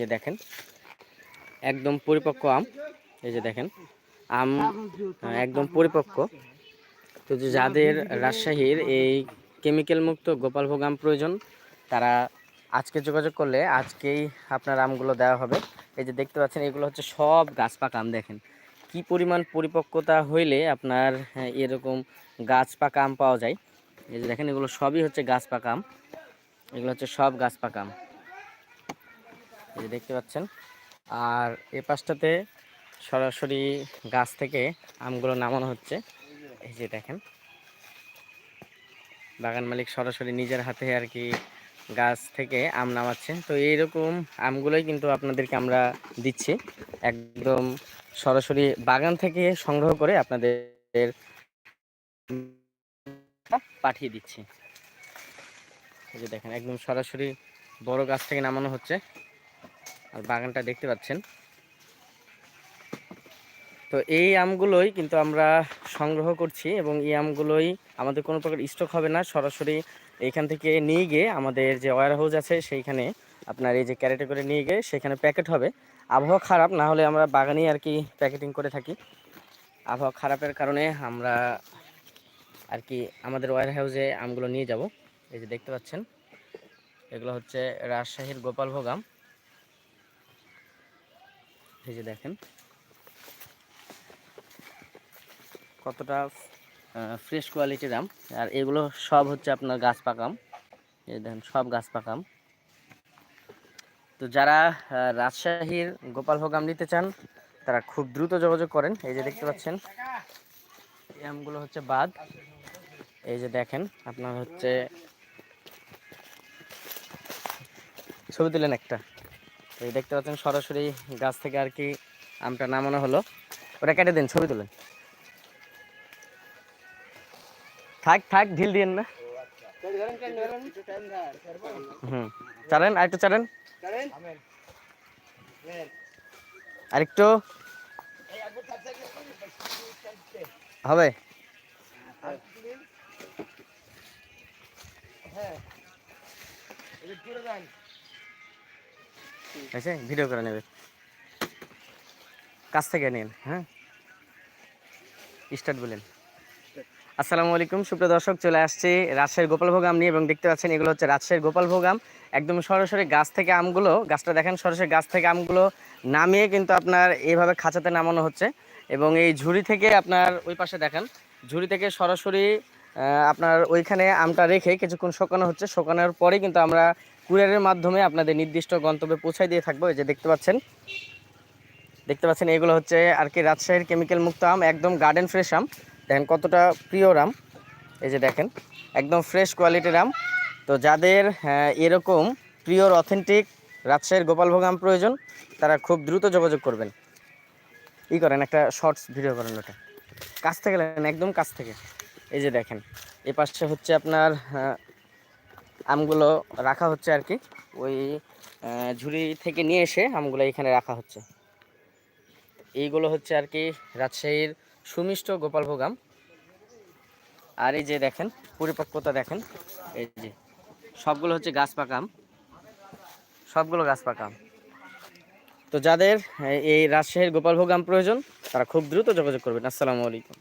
যে দেখেন একদম পরিপক্ক আম। এই যে দেখেন আম একদম পরিপক্ক। তো যাদের রাজশাহীর এই কেমিক্যাল মুক্ত গোপালভোগ আম প্রয়োজন তারা আজকে যোগাযোগ করলে আজকেই আপনার আমগুলো দেওয়া হবে। এই যে দেখতে পাচ্ছেন এগুলো হচ্ছে সব গাছ পাকা আম দেখেন। কি পরিমাণ পরিপক্কতা হইলে আপনার হ্যাঁ, এরকম গাছ পাকা আম পাওয়া যায়। এই যে দেখেন এগুলো সবই হচ্ছে গাছ পাকা আম। এগুলো হচ্ছে সব গাছ পাকা আম। যে দেখতে পাচ্ছেন। আর এ পাশটাতে সরাসরি গাছ থেকে আমগুলো নামানো হচ্ছে। এই যে দেখেন। বাগান মালিক সরাসরি নিজের হাতে আর কি গাছ থেকে আম নামাচ্ছে। তো এইরকম আমগুলোই কিন্তু আপনাদেরকে আমরা দিচ্ছি। একদম সরাসরি বাগান থেকে সংগ্রহ করে আপনাদের পাঠিয়ে দিচ্ছি। এই যে দেখেন, একদম সরাসরি বড় গাছ থেকে নামানো হচ্ছে। আর বাগানটা দেখতে পাচ্ছেন। তো এই আমগুলোই কিন্তু আমরা সংগ্রহ করছি এবং এই আমগুলোই আমাদের কোনো প্রকার স্টক হবে না। সরাসরি এইখান থেকে নিয়ে গিয়ে আমাদের যে ওয়ার হাউস আছে সেইখানে আপনার এই যে ক্যারেটে করে নিয়ে গিয়ে সেখানে প্যাকেট হবে। আবহাওয়া খারাপ, না হলে আমরা বাগানেই আর কি প্যাকেটিং করে থাকি। আবহাওয়া খারাপের কারণে আমরা আর কি আমাদের ওয়ার হাউসে আমগুলো নিয়ে যাব। এই যে দেখতে পাচ্ছেন, এগুলো হচ্ছে রাজশাহীর গোপালভোগ আম। এই যে দেখেন। কতটা ফ্রেশ কোয়ালিটির আম আর এগুলো সব হচ্ছে আপনার গাছ পাকাম। এই দেখেন, সব গাছ পাকাম। তো যারা রাজশাহীর গোপালভোগ আম নিতে চান, তারা খুব দ্রুত যোগাযোগ করেন। এই যে দেখতে পাচ্ছেন, এই আমগুলো হচ্ছে বাদ এই যে দেখেন, আপনার হচ্ছে, ছবি দিলেন একটা। তো এই দেখতে পাচ্ছেন সরাসরি গাছ থেকে আর কি আমটা নামানো হলো। ওটা কেটে দিন, ছবি তুলেন। থাক থাক, ঢিল দিয়েন না। হুম, চালেন আরেকটু চালেন। আরেকটু হবে? আছে ভিডিও করে নেবে। কাছ থেকে নিন হ্যাঁ? স্টার্ট বলেন। আসসালামু আলাইকুম, সুপ্রিয় দর্শক, চলে আসছে রাজশাহীর গোপালভোগ আম নিয়ে এবং দেখতে পাচ্ছেন এগুলো হচ্ছে রাজশাহীর গোপালভোগ আম। একদম সরাসরি গাছ থেকে আমগুলো, গাছটা দেখেন, সরাসরি গাছ থেকে আমগুলো নামিয়ে কিন্তু আপনার এইভাবে খাঁচাতে নামানো হচ্ছে। এবং এই ঝুড়ি থেকে আপনার ওই পাশে দেখেন, ঝুড়ি থেকে সরাসরি আপনার ওইখানে আমটা রেখে কিছুক্ষণ শোকানো হচ্ছে। শোকানোর পরে কিন্তু আমরা কুরিয়ারের মাধ্যমে আপনাদের নির্দিষ্ট গন্তব্যে পৌঁছায় দিয়ে থাকব যে দেখতে পাচ্ছেন। দেখতে পাচ্ছেন এগুলো হচ্ছে আর কি রাজশাহীর কেমিক্যাল মুক্ত আম একদম গার্ডেন ফ্রেশ আম। দেখেন কতটা প্রিয় আম। এই যে দেখেন একদম ফ্রেশ কোয়ালিটির আম। তো যাদের আহ, এরকম প্রিয়র অথেন্টিক রাজশাহীর গোপালভোগ আম প্রয়োজন তারা খুব দ্রুত যোগাযোগ করবেন। ই করেন একটা শর্টস ভিডিও করেন ওটা। কাছ থেকে একদম কাছ থেকে। এই যে দেখেন এ পাশে হচ্ছে আপনার আহ, আমগুলো রাখা হচ্ছে আর কি। ওই ঝুড়ি থেকে নিয়ে এসে আমগুলো এখানে রাখা হচ্ছে। এইগুলো হচ্ছে আর কি রাজশাহীর সুমিষ্ট গোপালভোগ আম আর এই যে দেখেন, পরিপক্কতা দেখেন, এই যে সবগুলো হচ্ছে গাছ পাকা আম। সবগুলো গাছ পাকা আম। তো যাদের, এই রাজশাহীর গোপালভোগ আম প্রয়োজন, তারা খুব দ্রুত যোগাযোগ করবেন। আসসালামু আলাইকুম।